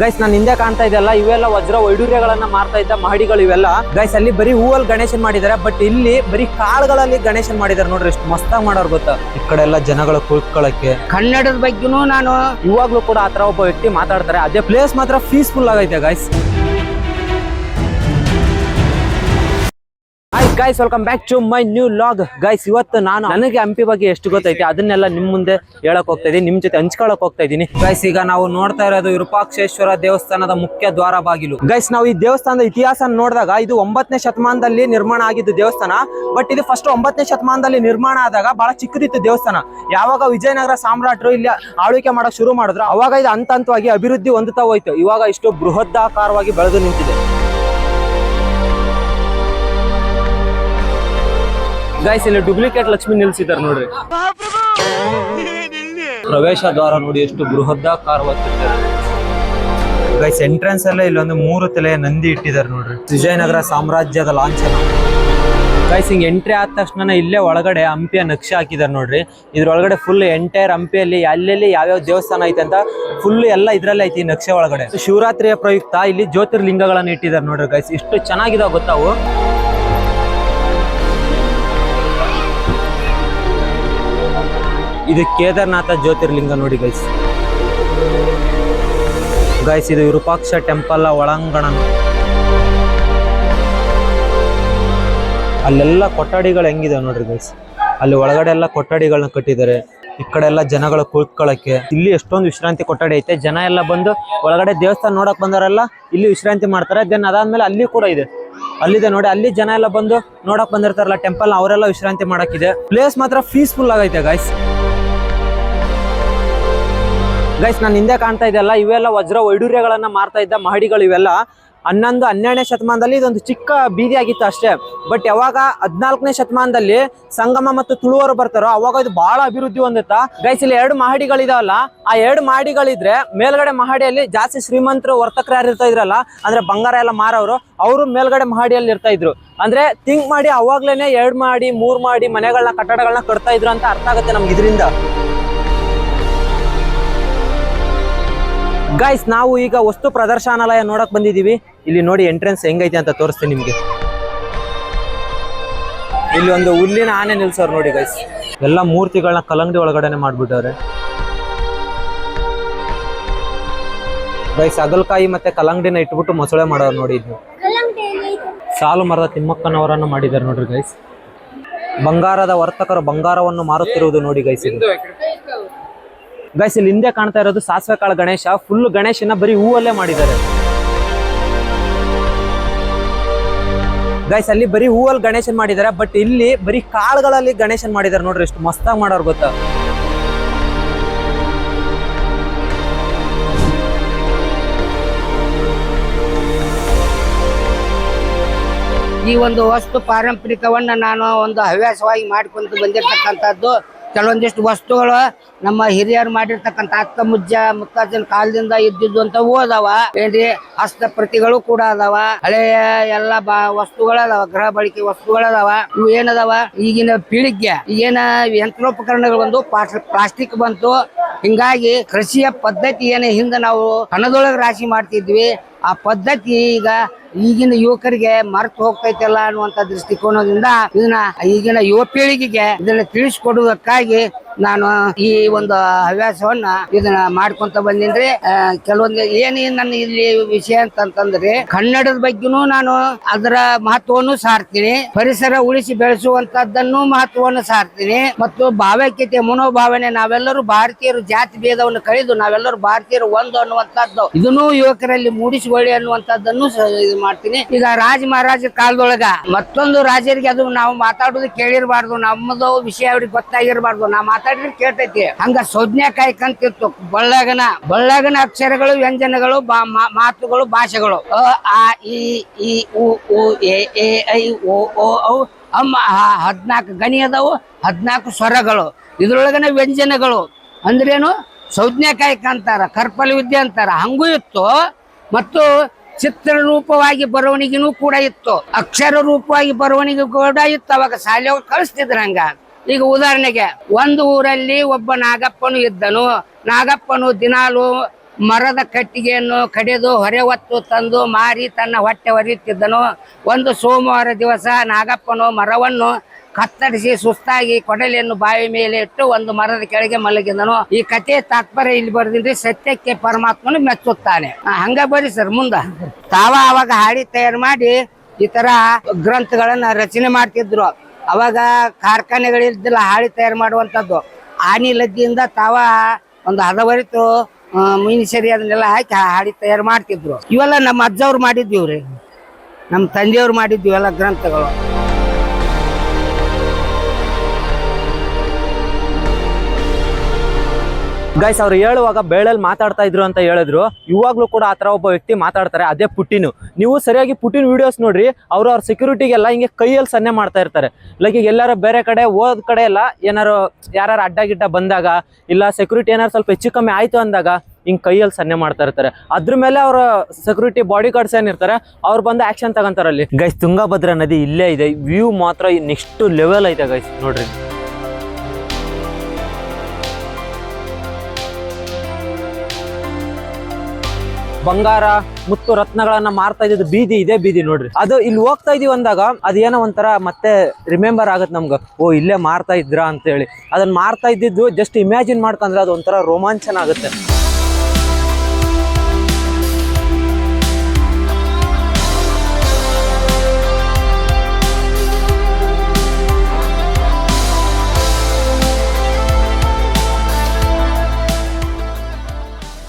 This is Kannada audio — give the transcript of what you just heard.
ಗೈಸ್ ನಾನು ಹಿಂದೆ ಕಾಣ್ತಾ ಇದೆಲ್ಲ ಇವೆಲ್ಲ ವಜ್ರ ವೈಡೂರ್ಯಗಳನ್ನ ಮಾರ್ತಾ ಇದ್ದ ಮಹಡಿಗಳು ಇವೆಲ್ಲ. ಗೈಸ್ ಅಲ್ಲಿ ಬರೀ ಹೂವಲ್ಲಿ ಗಣೇಶನ್ ಮಾಡಿದ್ದಾರೆ ಬಟ್ ಇಲ್ಲಿ ಬರೀ ಕಾಳುಗಳಲ್ಲಿ ಗಣೇಶನ್ ಮಾಡಿದ್ದಾರೆ ನೋಡ್ರಿ, ಎಷ್ಟು ಮಸ್ತಾಗಿ ಮಾಡೋರು ಗೊತ್ತಾ? ಈ ಕಡೆ ಎಲ್ಲ ಜನಗಳು ಕುಳ್ಕೊಳ್ಳಕ್ಕೆ ಕನ್ನಡದ ಬಗ್ಗೆನೂ ನಾನು ಇವಾಗ್ಲೂ ಕೂಡ ಆತರ ಒಬ್ಬ ವ್ಯಕ್ತಿ ಮಾತಾಡ್ತಾರೆ. ಅದೇ ಪ್ಲೇಸ್ ಮಾತ್ರ ಪೀಸ್ಫುಲ್ ಆಗೈತೆ guys guys welcome back to my new vlog guys ಇವತ್ತು ನಾನು ನನಗೆ ಹಂಪಿ ಬಗ್ಗೆ ಎಷ್ಟು ಗೊತ್ತೈತೆ? ಅದನ್ನೆಲ್ಲ ನಿಮ್ ಮುಂದೆ ಹೇಳಕ್ ಹೋಗ್ತಾ ಇದೀನಿ, ನಿಮ್ ಜೊತೆ ಹಂಚ್ಕೊಳಕ್ ಹೋಗ್ತಾ ಇದೀನಿ. ಗೈಸ್ ಈಗ ನಾವು ನೋಡ್ತಾ ಇರೋದು ವಿರೂಪಾಕ್ಷೇಶ್ವರ ದೇವಸ್ಥಾನದ ಮುಖ್ಯ ದ್ವಾರ ಬಾಗಿಲು. ಗೈಸ್ ನಾವು ಈ ದೇವಸ್ಥಾನದ ಇತಿಹಾಸ ನೋಡಿದಾಗ ಇದು ಒಂಬತ್ತನೇ ಶತಮಾನದಲ್ಲಿ ನಿರ್ಮಾಣ ಆಗಿದ್ದು ದೇವಸ್ಥಾನ. ಬಟ್ ಇದು ಫಸ್ಟ್ ಒಂಬತ್ತನೇ ಶತಮಾನದಲ್ಲಿ ನಿರ್ಮಾಣ ಆದಾಗ ಬಹಳ ಚಿಕ್ಕದಿತ್ತು ದೇವಸ್ಥಾನ. ಯಾವಾಗ ವಿಜಯನಗರ ಸಾಮ್ರಾಟರು ಇಲ್ಲಿ ಆಳ್ವಿಕೆ ಮಾಡಕ್ ಶುರು ಮಾಡಿದ್ರು, ಅವಾಗ ಇದು ಹಂತ ಹಂತವಾಗಿ ಅಭಿವೃದ್ಧಿ ಹೊಂದುತ್ತಾ ಹೋಯ್ತು. ಇವಾಗ ಇಷ್ಟು ಬೃಹದಾಕಾರವಾಗಿ ಬೆಳೆದು ನಿಂತಿದೆ. ಗೈಸ್ ಇಲ್ಲಿ ಡೂಪ್ಲಿಕೇಟ್ ಲಕ್ಷ್ಮಿ ನಿಲ್ಸಿದ್ದಾರೆ ನೋಡ್ರಿ. ಪ್ರವೇಶ ದ್ವಾರ ನೋಡಿ ಎಷ್ಟು ಬೃಹದಾಕಾರವಾಗಿರ್ತಾರೆ ಗೈಸ್ ಎಂಟ್ರೆನ್ಸ್ ಅಲ್ಲೇ ಇಲ್ಲೊಂದು ಮೂರು ತಲೆಯ ನಂದಿ ಇಟ್ಟಿದ್ದಾರೆ ನೋಡ್ರಿ. ವಿಜಯನಗರ ಸಾಮ್ರಾಜ್ಯದ ಲಾಂಛನ. ಗೈಸ್ ಹಿಂಗ್ ಎಂಟ್ರಿ ಆದ ತಕ್ಷಣ ಇಲ್ಲೇ ಒಳಗಡೆ ಹಂಪಿಯ ನಕ್ಷೆ ಹಾಕಿದ್ದಾರೆ ನೋಡ್ರಿ. ಇದ್ರೊಳಗಡೆ ಫುಲ್ ಎಂಟೈರ್ ಹಂಪಿಯಲ್ಲಿ ಎಲ್ಲೆಲ್ಲಿ ಯಾವ್ಯಾವ ದೇವಸ್ಥಾನ ಐತೆ ಅಂತ ಫುಲ್ ಎಲ್ಲ ಇದ್ರಲ್ಲೇ ಐತಿ ನಕ್ಷೆ ಒಳಗಡೆ. ಶಿವರಾತ್ರಿಯ ಪ್ರಯುಕ್ತ ಇಲ್ಲಿ ಜ್ಯೋತಿರ್ಲಿಂಗಗಳನ್ನ ಇಟ್ಟಿದ್ದಾರೆ ನೋಡ್ರಿ ಗೈಸ್ ಇಷ್ಟು ಚೆನ್ನಾಗಿದಾವ ಗೊತ್ತಾವು ಇದು ಕೇದಾರ್ನಾಥ ಜ್ಯೋತಿರ್ಲಿಂಗ ನೋಡಿ ಗೈಸ್ ಗೈಸ್ ಇದು ವಿರೂಪಾಕ್ಷ ಟೆಂಪಲ್ ಒಳಾಂಗಣ. ಅಲ್ಲೆಲ್ಲ ಕೊಠಡಿಗಳು ಹೆಂಗಿದೆ ನೋಡ್ರಿ ಗೈಸ್ ಅಲ್ಲಿ ಒಳಗಡೆ ಎಲ್ಲ ಕೊಠಡಿಗಳನ್ನ ಕಟ್ಟಿದ್ದಾರೆ. ಈ ಕಡೆ ಎಲ್ಲ ಜನಗಳು ಕುಳಿತುಕೊಳ್ಳಕ್ಕೆ ಇಲ್ಲಿ ಎಷ್ಟೊಂದು ವಿಶ್ರಾಂತಿ ಕೊಠಡಿ ಐತೆ. ಜನ ಎಲ್ಲ ಬಂದು ಒಳಗಡೆ ದೇವಸ್ಥಾನ ನೋಡಕ್ ಬಂದವರೆಲ್ಲ ಇಲ್ಲಿ ವಿಶ್ರಾಂತಿ ಮಾಡ್ತಾರೆ. ದೆನ್ ಅದಾದ್ಮೇಲೆ ಅಲ್ಲಿ ಕೂಡ ಇದೆ. ಅಲ್ಲಿದೆ ನೋಡಿ, ಅಲ್ಲಿ ಜನ ಎಲ್ಲ ಬಂದು ನೋಡಕ್ ಬಂದಿರ್ತಾರಲ್ಲ ಟೆಂಪಲ್ ಅವರೆಲ್ಲ ವಿಶ್ರಾಂತಿ ಮಾಡಕ್ಕಿದೆ ಪ್ಲೇಸ್ ಮಾತ್ರ ಪೀಸ್ಫುಲ್ ಆಗೈತೆ ಗೈಸ್ ಗೈಸ್ ನಾನು ಹಿಂದೆ ಕಾಣ್ತಾ ಇದೆಲ್ಲ ಇವೆಲ್ಲ ವಜ್ರ ವೈಡೂರ್ಯಗಳನ್ನ ಮಾರ್ತಾ ಇದ್ದ ಮಹಡಿಗಳು ಇವೆಲ್ಲ. ಹನ್ನೊಂದು, ಹನ್ನೆರಡನೇ ಶತಮಾನದಲ್ಲಿ ಇದೊಂದು ಚಿಕ್ಕ ಬೀದಿ ಆಗಿತ್ತು ಅಷ್ಟೇ. ಬಟ್ ಯಾವಾಗ ಹದಿನಾಲ್ಕನೇ ಶತಮಾನದಲ್ಲಿ ಸಂಗಮ ಮತ್ತು ತುಳುವರು ಬರ್ತಾರೋ, ಅವಾಗ ಇದು ಬಹಳ ಅಭಿವೃದ್ಧಿ ಹೊಂದುತ್ತಾ. ಗೈಸ್ ಇಲ್ಲಿ ಎರಡು ಮಹಡಿಗಳಿದಾವಲ್ಲ, ಆ ಎರಡು ಮಹಡಿಗಳಿದ್ರೆ ಮೇಲ್ಗಡೆ ಮಹಡಿಯಲ್ಲಿ ಜಾಸ್ತಿ ಶ್ರೀಮಂತರು ವರ್ತಕರು ಯಾರು ಇರ್ತಾ ಇದ್ರಲ್ಲ, ಅಂದ್ರೆ ಬಂಗಾರ ಎಲ್ಲ ಮಾರೋರು ಅವರು ಮೇಲ್ಗಡೆ ಮಹಡಿಯಲ್ಲಿ ಇರ್ತಾ ಇದ್ರು. ಅಂದ್ರೆ ತಿಂಕ್ ಮಾಡಿ ಅವಾಗ್ಲೇನೆ ಎರಡು ಮಾಡಿ ಮೂರು ಮಾಡಿ ಮನೆಗಳನ್ನ ಕಟ್ಟಡಗಳನ್ನ ಕಟ್ತಾ ಇದ್ರು ಅಂತ ಅರ್ಥ ಆಗುತ್ತೆ ನಮ್ಗೆ ಇದರಿಂದ. ಗೈಸ್ ನಾವು ಈಗ ವಸ್ತು ಪ್ರದರ್ಶನಾಲಯ ನೋಡಕ್ ಬಂದಿದೀವಿ ಇಲ್ಲಿ ನೋಡಿ ಎಂಟ್ರೆನ್ಸ್ ಹೆಂಗೈತೆ ಅಂತ ತೋರಿಸ್ತೀನಿ ನಿಮ್ಗೆ. ಇಲ್ಲಿ ಒಂದು ಹುಲ್ಲಿನ ಆನೆ ನಿಲ್ಸೋರು ನೋಡಿ ಗೈಸ್ ಎಲ್ಲ ಮೂರ್ತಿಗಳನ್ನ ಕಲಂಗಡಿ ಒಳಗಡೆನೆ ಮಾಡ್ಬಿಟ್ಟವ್ರೆ. ಗೈಸ್ ಅಗಲ್ಕಾಯಿ ಮತ್ತೆ ಕಲಂಗಡಿನ ಇಟ್ಬಿಟ್ಟು ಮೊಸಳೆ ಮಾಡೋರು ನೋಡಿ ಇದು ಸಾಲು ಮರದ ತಿಮ್ಮಕ್ಕನವರನ್ನು ಮಾಡಿದ್ದಾರೆ ನೋಡ್ರಿ ಗೈಸ್ ಬಂಗಾರದ ವರ್ತಕರು ಬಂಗಾರವನ್ನು ಮಾರುತ್ತಿರುವುದು ನೋಡಿ ಗೈಸ್ ಇದು ಗೈಸ್ ಇಲ್ಲಿ ಹಿಂದೆ ಕಾಣ್ತಾ ಇರೋದು ಸಾಸಿವೆ ಕಾಳು ಗಣೇಶ. ಫುಲ್ ಗಣೇಶನ ಬರೀ ಹೂವಲ್ಲೇ ಮಾಡಿದ್ದಾರೆ. ಗೈಸ್ ಅಲ್ಲಿ ಬರೀ ಹೂವಲ್ಲಿ ಗಣೇಶನ್ ಮಾಡಿದ್ದಾರೆ ಬಟ್ ಇಲ್ಲಿ ಬರೀ ಕಾಳುಗಳಲ್ಲಿ ಗಣೇಶನ್ ಮಾಡಿದ್ದಾರೆ ನೋಡ್ರಿ, ಎಷ್ಟು ಮಸ್ತಾಗಿ ಮಾಡೋರು ಗೊತ್ತಾ? ಈ ಒಂದು ವಸ್ತು ಪಾರಂಪರಿಕವನ್ನ ನಾನು ಒಂದು ಹವ್ಯಾಸವಾಗಿ ಮಾಡಿಕೊಂಡು ಬಂದಿರತಕ್ಕಂಥದ್ದು ಕೆಲವೊಂದಿಷ್ಟು ವಸ್ತುಗಳು ನಮ್ಮ ಹಿರಿಯರು ಮಾಡಿರ್ತಕ್ಕಂಥ ಅಕ್ಕ ಮುಜ್ಜ ಮುತ್ತಾಜನ ಕಾಲದಿಂದ ಇದ್ದಿದ್ದು ಅಂತ ಅದಾವ ಏನ್ರಿ? ಹಸ್ತಪ್ರತಿಗಳು ಕೂಡ ಅದಾವ. ಹಳೆಯ ಎಲ್ಲ ಬಾ ವಸ್ತುಗಳು ಅದಾವ ಗೃಹ ಬಳಕೆ ವಸ್ತುಗಳದಾವ. ಇವು ಏನದಾವ? ಈಗಿನ ಪೀಳಿಗೆ. ಈಗೇನ ಯಂತ್ರೋಪಕರಣಗಳು ಬಂದು ಪ್ಲಾಸ್ಟಿಕ್ ಬಂತು. ಹಿಂಗಾಗಿ ಕೃಷಿಯ ಪದ್ಧತಿ ಏನೇ ಹಿಂದೆ ನಾವು ಹಣದೊಳಗೆ ರಾಶಿ ಮಾಡ್ತಿದ್ವಿ. ಆ ಪದ್ಧತಿ ಈಗ ಈಗಿನ ಯುವಕರಿಗೆ ಮರ್ತು ಹೋಗ್ತೈತಲ್ಲ ಅನ್ನುವಂತ ದೃಷ್ಟಿಕೋನದಿಂದ ಇದನ್ನ ಈಗಿನ ಯುವ ಪೀಳಿಗೆಗೆ ಇದನ್ನ ತಿಳಿಸ್ಕೊಡುವುದಕ್ಕಾಗಿ ನಾನು ಈ ಒಂದು ಹವ್ಯಾಸವನ್ನ ಇದನ್ನ ಮಾಡ್ಕೊಂತ ಬಂದಿನ್ರಿ. ಕೆಲವೊಂದು ಏನ್ ನನ್ನ ಇಲ್ಲಿ ವಿಷಯ ಅಂತಂತಂದ್ರೆ ಕನ್ನಡದ ಬಗ್ಗೆನೂ ನಾನು ಅದರ ಮಹತ್ವವನ್ನು ಸಾರ್ತೀನಿ. ಪರಿಸರ ಉಳಿಸಿ ಬೆಳೆಸುವಂತದ್ದನ್ನು ಮಹತ್ವವನ್ನು ಸಾರ್ತೀನಿ. ಮತ್ತು ಭಾವೈಕ್ಯತೆ, ಮನೋಭಾವನೆ, ನಾವೆಲ್ಲರೂ ಭಾರತೀಯರು, ಜಾತಿ ಭೇದವನ್ನು ಕಳೆದು ನಾವೆಲ್ಲರೂ ಭಾರತೀಯರು ಒಂದು ಅನ್ನುವಂಥದ್ದು ಇದನ್ನು ಯುವಕರಲ್ಲಿ ಮೂಡಿಸಿಕೊಳ್ಳಿ ಇದು ಮಾಡ್ತೀನಿ. ಈಗ ರಾಜ ಮಹಾರಾಜ ಕಾಲದೊಳಗ ಮತ್ತೊಂದು ರಾಜರಿಗೆ ಅದು ನಾವು ಮಾತಾಡೋದು ಕೇಳಿರ್ಬಾರ್ದು, ನಮ್ಮದು ವಿಷಯ ಅವ್ರಿಗೆ ಗೊತ್ತಾಗಿರ್ಬಾರ್ದು. ನಾವು ಮಾತಾಡಿದ್ರೆ ಕೇಳ್ತೈತಿ. ಹಂಗ ಸೌಜ್ಞಾಕಾಯಿ ಕಂತಿತ್ತು. ಬಳ್ಳಗನ ಬಳ್ಳಗನ ಅಕ್ಷರಗಳು, ವ್ಯಂಜನಗಳು ಮಾತುಗಳು, ಭಾಷೆಗಳು. ಅ, ಆ, ಇ ಈ ಉ ಉ, ಎ ಎ, ಐ, ಓ ಓ ಅಮ್ಮ ಹದ್ನಾಲ್ಕು ಗಣಿ ಅದಾವು, ಹದ್ನಾಲ್ಕು ಸ್ವರಗಳು. ಇದ್ರೊಳಗನ ವ್ಯಂಜನಗಳು. ಅಂದ್ರೇನು? ಸೌಜ್ಞಕಾಯಿ ಅಂತಾರ ಕರ್ಪಲ ವಿದ್ಯೆ ಅಂತಾರ. ಹಂಗೂ ಇತ್ತು. ಮತ್ತು ಚಿತ್ರ ರೂಪವಾಗಿ ಬರವಣಿಗೆನೂ ಕೂಡ ಇತ್ತು, ಅಕ್ಷರ ರೂಪವಾಗಿ ಬರವಣಿಗೆ ಕೂಡ ಇತ್ತು. ಅವಾಗ ಶಾಲೆ ಕಳಿಸ್ತಿದ್ರು ಹಂಗ. ಈಗ ಉದಾಹರಣೆಗೆ, ಒಂದು ಊರಲ್ಲಿ ಒಬ್ಬ ನಾಗಪ್ಪನು ಇದ್ದನು. ನಾಗಪ್ಪನು ದಿನಾಲು ಮರದ ಕಟ್ಟಿಗೆಯನ್ನು ಕಡಿದು ಹೊರೆ ಹೊತ್ತು ತಂದು ಮಾರಿ ತನ್ನ ಹೊಟ್ಟೆ ಹೊರೆಯುತ್ತಿದ್ದನು ಒಂದು ಸೋಮವಾರ ದಿವಸ ನಾಗಪ್ಪನು ಮರವನ್ನು ಕತ್ತರಿಸಿ ಸುಸ್ತಾಗಿ ಕೊಡಲಿಯನ್ನು ಬಾವಿ ಮೇಲೆ ಇಟ್ಟು ಒಂದು ಮರದ ಕೆಳಗೆ ಮಲಗಿದನು. ಈ ಕಥೆ ತಾತ್ಪರ್ಯ ಇಲ್ಲಿ ಬರ್ದಿನ್ರಿ ಸತ್ಯಕ್ಕೆ ಪರಮಾತ್ಮನು ಮೆಚ್ಚುತ್ತಾನೆ. ಹಂಗ ಬರ್ರಿ ಸರ್, ಮುಂದ. ತಾವ ಅವಾಗ ಹಾಡಿ ತಯಾರು ಮಾಡಿ ಈ ತರ ಗ್ರಂಥಗಳನ್ನ ರಚನೆ ಮಾಡ್ತಿದ್ರು. ಅವಾಗ ಕಾರ್ಖಾನೆಗಳಿದ್ದಿಲ್ಲ ಹಾಡಿ ತಯಾರು ಮಾಡುವಂತದ್ದು ಆನಿ ಲದ್ದಿಯಿಂದ ತಾವ ಒಂದು ಹದವರಿತು ಮೀನಿಸರಿ ಅದನ್ನೆಲ್ಲ ಹಾಕಿ ಹಾಡಿ ತಯಾರು ಮಾಡ್ತಿದ್ರು. ಇವೆಲ್ಲ ನಮ್ಮ ಅಜ್ಜವ್ರು ಮಾಡಿದ್ದೀವ್ರಿ ನಮ್ಮ ತಂದೆಯವ್ರು ಮಾಡಿದ್ವಿ ಇವೆಲ್ಲ ಗ್ರಂಥಗಳು. ಗೈಸ್ ಅವ್ರು ಹೇಳುವಾಗ ಬೇಳಲ್ಲಿ ಮಾತಾಡ್ತಾ ಇದ್ರು ಅಂತ ಹೇಳಿದ್ರು. ಇವಾಗ್ಲೂ ಕೂಡ ಆ ಥರ ಒಬ್ಬ ವ್ಯಕ್ತಿ ಮಾತಾಡ್ತಾರೆ, ಅದೇ ಪುಟಿನ್ ನೀವು ಸರಿಯಾಗಿ ಪುಟ್ಟಿನ ವಿಡಿಯೋಸ್ ನೋಡ್ರಿ, ಅವ್ರು ಅವ್ರ ಸೆಕ್ಯೂರಿಟಿಗೆಲ್ಲ ಹಿಂಗೆ ಕೈಯಲ್ಲಿ ಸನ್ನೆ ಮಾಡ್ತಾ ಇರ್ತಾರೆ. ಲೈಕ್ ಈಗ ಎಲ್ಲಾರು ಬೇರೆ ಕಡೆ, ಹೋದ ಕಡೆ ಎಲ್ಲ ಏನಾರು ಯಾರು ಅಡ್ಡ ಗಿಡ್ಡ ಬಂದಾಗ, ಇಲ್ಲ ಸೆಕ್ಯೂರಿಟಿ ಏನಾರು ಸ್ವಲ್ಪ ಹೆಚ್ಚು ಕಮ್ಮಿ ಆಯ್ತು ಅಂದಾಗ ಹಿಂಗ್ ಕೈಯಲ್ಲಿ ಸನ್ನೆ ಮಾಡ್ತಾ ಇರ್ತಾರೆ. ಅದ್ರ ಮೇಲೆ ಅವ್ರ ಸೆಕ್ಯೂರಿಟಿ ಬಾಡಿ ಗಾರ್ಡ್ಸ್ ಏನಿರ್ತಾರೆ ಅವ್ರು ಬಂದು ಆಕ್ಷನ್ ತಗೊಂತಾರಲ್ಲಿ. ಗೈಸ್ ತುಂಗಭದ್ರಾ ನದಿ ಇಲ್ಲೇ ಇದೆ. ವ್ಯೂ ಮಾತ್ರ ನೆಕ್ಸ್ಟ್ ಲೆವೆಲ್ ಐತೆ ಗೈಸ್ ನೋಡ್ರಿ. ಬಂಗಾರ ಮುತ್ತು ರತ್ನಗಳನ್ನ ಮಾರ್ತಾ ಇದ್ದಿದ್ದು ಬೀದಿ, ಇದೆ ಬೀದಿ ನೋಡ್ರಿ. ಅದು ಇಲ್ಲಿ ಹೋಗ್ತಾ ಇದೀವಿ ಅಂದಾಗ ಅದೇನೋ ಒಂಥರ ಮತ್ತೆ ರಿಮೆಂಬರ್ ಆಗತ್ತೆ ನಮ್ಗೆ. ಓ, ಇಲ್ಲೇ ಮಾರ್ತಾ ಇದ್ರಾ ಅಂತೇಳಿ. ಅದನ್ನ ಮಾರ್ತಾ ಇದ್ದಿದ್ದು ಜಸ್ಟ್ ಇಮ್ಯಾಜಿನ್ ಮಾಡ್ಕೊಂಡ್ರೆ ಅದು ಒಂಥರ ರೋಮಾಂಚನ ಆಗುತ್ತೆ.